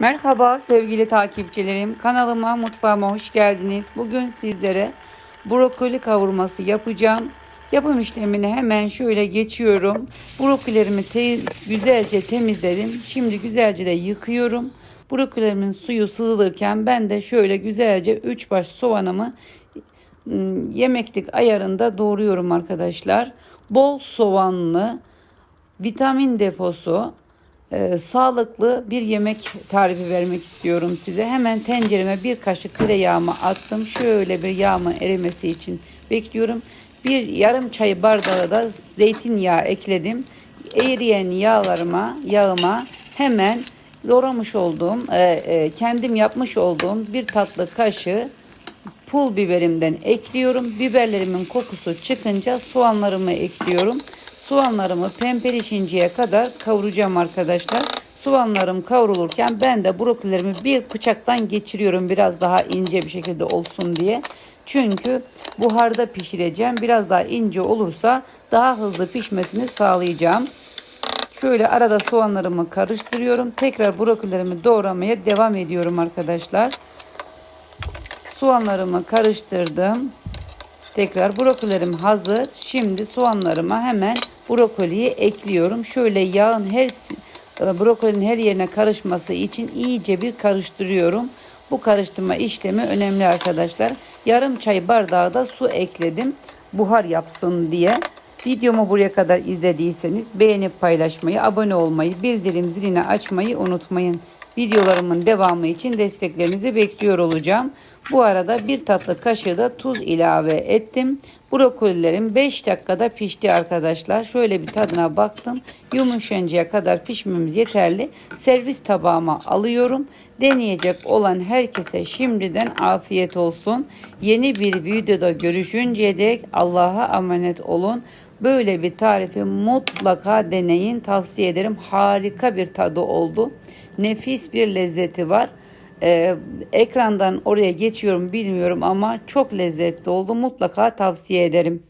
Merhaba sevgili takipçilerim. Kanalıma, mutfağıma hoş geldiniz. Bugün sizlere brokoli kavurması yapacağım. Yapım işlemine hemen şöyle geçiyorum. Brokolilerimi te- güzelce temizledim. Şimdi güzelce de yıkıyorum. Brokolilerimin suyu sızılırken ben de şöyle güzelce 3 baş soğanımı ım, yemeklik ayarında doğruyorum arkadaşlar. Bol soğanlı vitamin deposu e, sağlıklı bir yemek tarifi vermek istiyorum size. Hemen tencereme bir kaşık tereyağımı attım. Şöyle bir yağımın erimesi için bekliyorum. Bir yarım çay bardağı da zeytinyağı ekledim. Eriyen yağlarıma, yağıma hemen doğramış olduğum, e, e, kendim yapmış olduğum bir tatlı kaşığı pul biberimden ekliyorum. Biberlerimin kokusu çıkınca soğanlarımı ekliyorum. Soğanlarımı pembeleşinceye kadar kavuracağım arkadaşlar. Soğanlarım kavrulurken ben de brokolilerimi bir bıçaktan geçiriyorum biraz daha ince bir şekilde olsun diye. Çünkü buharda pişireceğim. Biraz daha ince olursa daha hızlı pişmesini sağlayacağım. Şöyle arada soğanlarımı karıştırıyorum. Tekrar brokolilerimi doğramaya devam ediyorum arkadaşlar. Soğanlarımı karıştırdım. Tekrar brokolilerim hazır. Şimdi soğanlarıma hemen brokoliyi ekliyorum. Şöyle yağın her e, brokolinin her yerine karışması için iyice bir karıştırıyorum. Bu karıştırma işlemi önemli arkadaşlar. Yarım çay bardağı da su ekledim. Buhar yapsın diye. Videomu buraya kadar izlediyseniz beğenip paylaşmayı, abone olmayı, bildirim zilini açmayı unutmayın. Videolarımın devamı için desteklerinizi bekliyor olacağım. Bu arada bir tatlı kaşığı da tuz ilave ettim. Brokolilerim 5 dakikada pişti arkadaşlar. Şöyle bir tadına baktım. Yumuşayıncaya kadar pişmemiz yeterli. Servis tabağıma alıyorum. Deneyecek olan herkese şimdiden afiyet olsun. Yeni bir videoda görüşünceye dek Allah'a emanet olun. Böyle bir tarifi mutlaka deneyin. Tavsiye ederim. Harika bir tadı oldu. Nefis bir lezzeti var. Ee, ekrandan oraya geçiyorum bilmiyorum ama çok lezzetli oldu. Mutlaka tavsiye ederim.